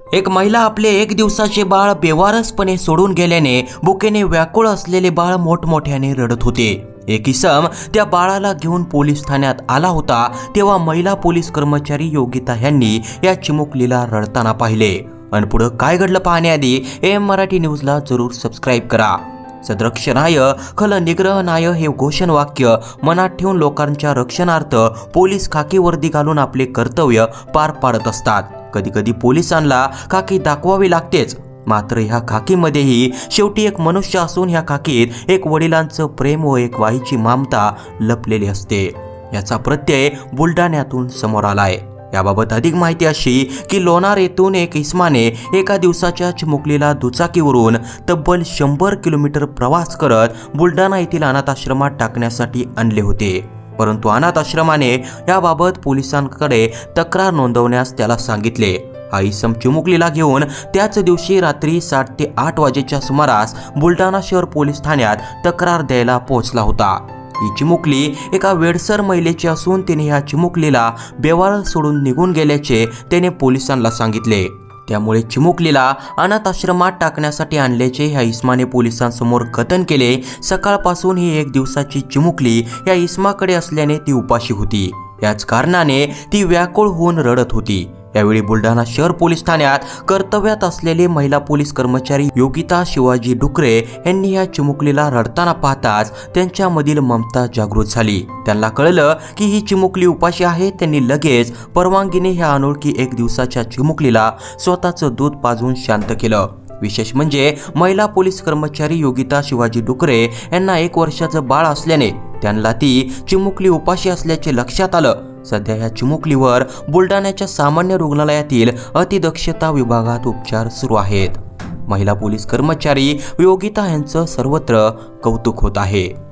एक महिला आपले एक दिवसाचे बाळ बेवारसपणे सोडून गेल्याने बुकेने व्याकुळ असलेले बाळ मोठमोठ्याने रडत होते. एक इसम त्या बाळाला घेऊन पोलीस ठाण्यात आला होता तेव्हा महिला पोलीस कर्मचारी योगिता यांनी या चिमुकलीला रडताना पाहिले. आणि पुढं काय घडलं पाहण्याआधी एम मराठी न्यूजला जरूर सबस्क्राईब करा. सदरक्षणाय खल निग्रहनाय हे घोषणवाक्य मनात ठेवून लोकांच्या रक्षणार्थ पोलीस खाकी वर्दी घालून आपले कर्तव्य पार पाडत असतात. कधी कधी पोलिसांना खाकी दाखवावी लागतेच. मात्र ह्या खाकीमध्येही शेवटी एक मनुष्य असून ह्या खाकीत एक वडिलांचं प्रेम व एक वाईची मामता लपलेली असते. याचा प्रत्यय बुलढाण्यातून समोर आलाय. याबाबत अधिक माहिती अशी की लोणार येथून एक इस्माने एका दिवसाच्या चिमुकलीला दुचाकीवरून तब्बल शंभर किलोमीटर प्रवास करत बुलढाणा येथील अनाथ आश्रमात टाकण्यासाठी आणले होते. परंतु अनाथ आश्रमाने याबाबत पोलिसांकडे तक्रार नोंदवण्यास त्याला सांगितले. हा इसम चिमुकलीला घेऊन त्याच दिवशी रात्री सात ते आठ वाजेच्या सुमारास बुलढाणा शहर पोलीस ठाण्यात तक्रार द्यायला पोहोचला होता. ही चिमुकली एका वेडसर महिलेची असून तिने ह्या चिमुकलीला बेवाळ सोडून निघून गेल्याचे त्याने पोलिसांना सांगितले. त्यामुळे चिमुकलीला अनाथ आश्रमात टाकण्यासाठी आणल्याचे ह्या इस्माने पोलिसांसमोर कथन केले. सकाळपासून ही एक दिवसाची चिमुकली या इस्माकडे असल्याने ती उपाशी होती. याच कारणाने ती व्याकुळ होऊन रडत होती. यावेळी बुलढाणा शहर पोलीस ठाण्यात कर्तव्यात असलेले महिला पोलीस कर्मचारी योगिता शिवाजी डुकरे यांनी या चिमुकलीला रडताना पाहताच त्यांच्यामधील ममता जागृत झाली. त्यांना कळलं की ही चिमुकली उपाशी आहे त्यांनी लगेच परवानगीने ह्या अनोळखी एक दिवसाच्या चिमुकलीला स्वतःचं दूध पाजून शांत केलं. विशेष म्हणजे महिला पोलीस कर्मचारी योगिता शिवाजी डुकरे यांना एक वर्षाचं बाळ असल्याने त्यांना ती चिमुकली उपाशी असल्याचे लक्षात आलं. सध्या या चिमुकलीवर बुलढाण्याच्या सामान्य रुग्णालयातील अतिदक्षता विभागात उपचार सुरू आहेत. महिला पोलीस कर्मचारी योगिता यांचं सर्वत्र कौतुक होत आहे.